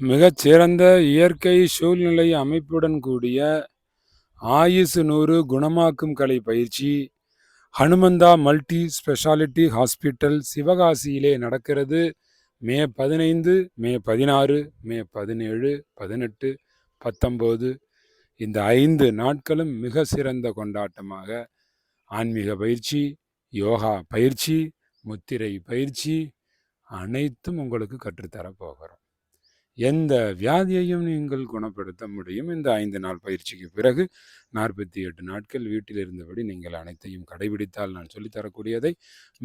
மிகச்சிறந்த இயற்கை சூழ்நிலை அமைப்புடன் கூடிய ஆயுசு நூறு குணமாக்கும் கலை பயிற்சி ஹனுமந்தா மல்டி ஸ்பெஷாலிட்டி ஹாஸ்பிட்டல் சிவகாசியிலே நடக்கிறது. மே பதினைந்து மே பதினாறு மே பதினேழு பதினெட்டு பத்தொம்போது. இந்த ஐந்து நாட்களும் மிக சிறந்த கொண்டாட்டமாக. ஆன்மீக பயிற்சி யோகா பயிற்சி முத்திரை பயிற்சி அனைத்தும் உங்களுக்கு கற்றுத்தரப் போகிறோம். எந்த வியாதியையும் நீங்கள் குணப்படுத்த முடியும். இந்த ஐந்து நாள் பயிற்சிக்கு பிறகு நாற்பத்தி எட்டு நாட்கள் வீட்டில் இருந்தபடி நீங்கள் அனைத்தையும் கடைபிடித்தால் நான் சொல்லித்தரக்கூடியதை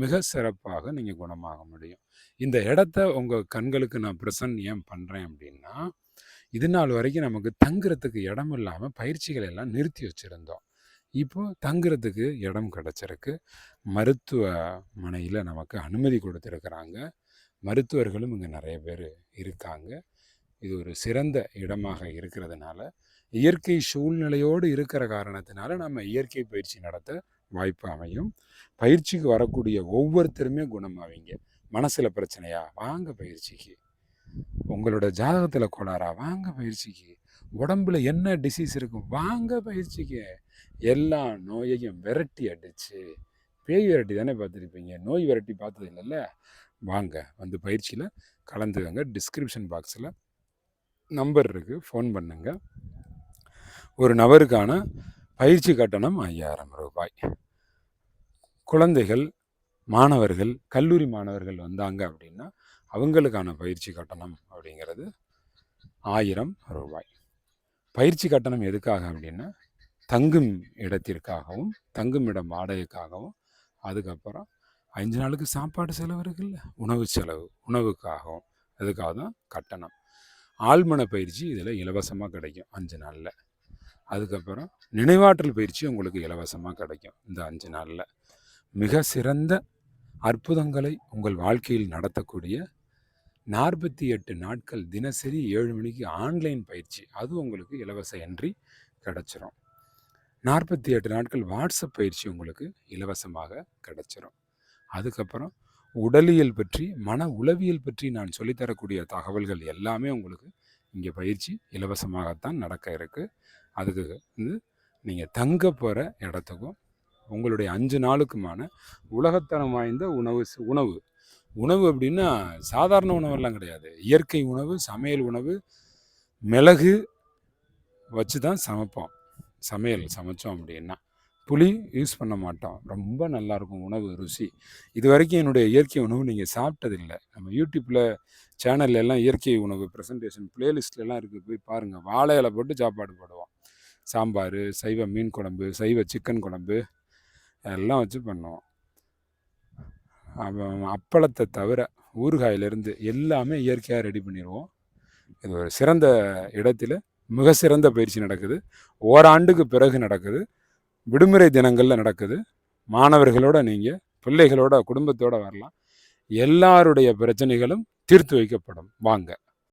மிக சிறப்பாக நீங்கள் குணமாக முடியும். இந்த இடத்த உங்கள் கண்களுக்கு நான் ப்ரெசன்ட் ஏன் பண்ணுறேன் அப்படின்னா இது நாள் வரைக்கும் நமக்கு தங்குறதுக்கு இடம் இல்லாமல் பயிற்சிகள் எல்லாம் நிறுத்தி வச்சுருந்தோம். இப்போ தங்குறதுக்கு இடம் கிடச்சிருக்கு. மருத்துவமனையில் நமக்கு அனுமதி கொடுத்துருக்குறாங்க. மருத்துவர்களும் இங்கே நிறைய பேர் இருக்காங்க. இது ஒரு சிறந்த இடமாக இருக்கிறதுனால இயற்கை சூழ்நிலையோடு இருக்கிற காரணத்தினால நம்ம இயற்கை பயிற்சி நடத்த வாய்ப்பு அமையும். பயிற்சிக்கு வரக்கூடிய ஒவ்வொருத்தருமே குணமாவீங்க. மனசில் பிரச்சனையா? வாங்க பயிற்சிக்கு. உங்களோட ஜாதகத்தில் கோளாரா வாங்க பயிற்சிக்கு. உடம்புல என்ன டிசீஸ் இருக்கும்? வாங்க பயிற்சிக்கு. எல்லா நோயையும் விரட்டி அடித்து பேய் விரட்டி தானே பார்த்துருப்பீங்க. நோய் விரட்டி பார்த்தது இல்லைல்ல? வாங்க வந்து பயிற்சியில் கலந்துக்கங்க. டிஸ்கிரிப்ஷன் பாக்ஸில் நம்பர் இருக்குது ஃபோன் பண்ணுங்கள் ஒரு நபருக்கான பயிற்சி கட்டணம் ஐயாயிரம் ரூபாய். குழந்தைகள் மாணவர்கள் கல்லூரி மாணவர்கள் வந்தாங்க அப்படின்னா அவங்களுக்கான பயிற்சி கட்டணம் அப்படிங்கிறது ஆயிரம் ரூபாய். பயிற்சி கட்டணம் எதுக்காக அப்படின்னா தங்கும் இடத்திற்காகவும் தங்கும் இடம் வாடகைக்காகவும் அதுக்கப்புறம் அஞ்சு நாளுக்கு சாப்பாடு செலவு இருக்குல்ல? உணவு செலவு உணவுக்காகவும் அதுக்காக தான் கட்டணம். ஆழ்மன பயிற்சி இதில் இலவசமாக கிடைக்கும் அஞ்சு நாளில். அதுக்கப்புறம் நினைவாற்றல் பயிற்சி உங்களுக்கு இலவசமாக கிடைக்கும் இந்த அஞ்சு நாளில். மிக சிறந்த அற்புதங்களை உங்கள் வாழ்க்கையில் நடத்தக்கூடிய நாற்பத்தி எட்டு நாட்கள் தினசரி ஏழு மணிக்கு ஆன்லைன் பயிற்சி. அது உங்களுக்கு இலவச என்ட்ரி கிடச்சிரும். நாற்பத்தி எட்டு நாட்கள் வாட்ஸ்அப் பயிற்சி உங்களுக்கு இலவசமாக கிடச்சிரும். அதுக்கப்புறம் உடலியல் பற்றி மன உளவியல் பற்றி நான் சொல்லித்தரக்கூடிய தகவல்கள் எல்லாமே உங்களுக்கு இங்கே பயிற்சி இலவசமாகத்தான் நடக்க இருக்குது அதுக்கு வந்து நீங்கள் தங்க போகிற இடத்துக்கும் உங்களுடைய அஞ்சு நாளுக்குமான உலகத்தரம் வாய்ந்த உணவு உணவு. உணவு அப்படின்னா சாதாரண உணவெல்லாம் கிடையாது. இயற்கை உணவு சமையல் உணவு மிளகு வச்சு தான் சமைப்போம். சமையல் சமைச்சோம் அப்படின்னா புளி யூஸ் பண்ண மாட்டோம். ரொம்ப நல்லாயிருக்கும் உணவு ருசி. இது வரைக்கும் என்னுடைய இயற்கை உணவு நீங்கள் சாப்பிட்டதில்லை. நம்ம யூடியூப்பில் சேனல்ல எல்லாம் இயற்கை உணவு ப்ரெசன்டேஷன் பிளேலிஸ்ட்லலாம் இருக்குது போய் பாருங்கள் வாழை இலை போட்டு சாப்பாடு போடுவோம். சாம்பார் சைவ மீன் குழம்பு சைவ சிக்கன் குழம்பு எல்லாம் வச்சு பண்ணுவோம். அப்பளத்தை தவிர ஊறுகாயிலேருந்து எல்லாமே இயற்கையாக ரெடி பண்ணிடுவோம் இது ஒரு சிறந்த இடத்துல மிக சிறந்த பயிற்சி நடக்குது. ஓராண்டுக்கு பிறகு நடக்குது. விடுமுறை தினங்களில் நடக்குது. மாணவர்களோட நீங்கள் பிள்ளைகளோட குடும்பத்தோடு வரலாம். எல்லாருடைய பிரச்சனைகளும் தீர்த்து வைக்கப்படும். வாங்க.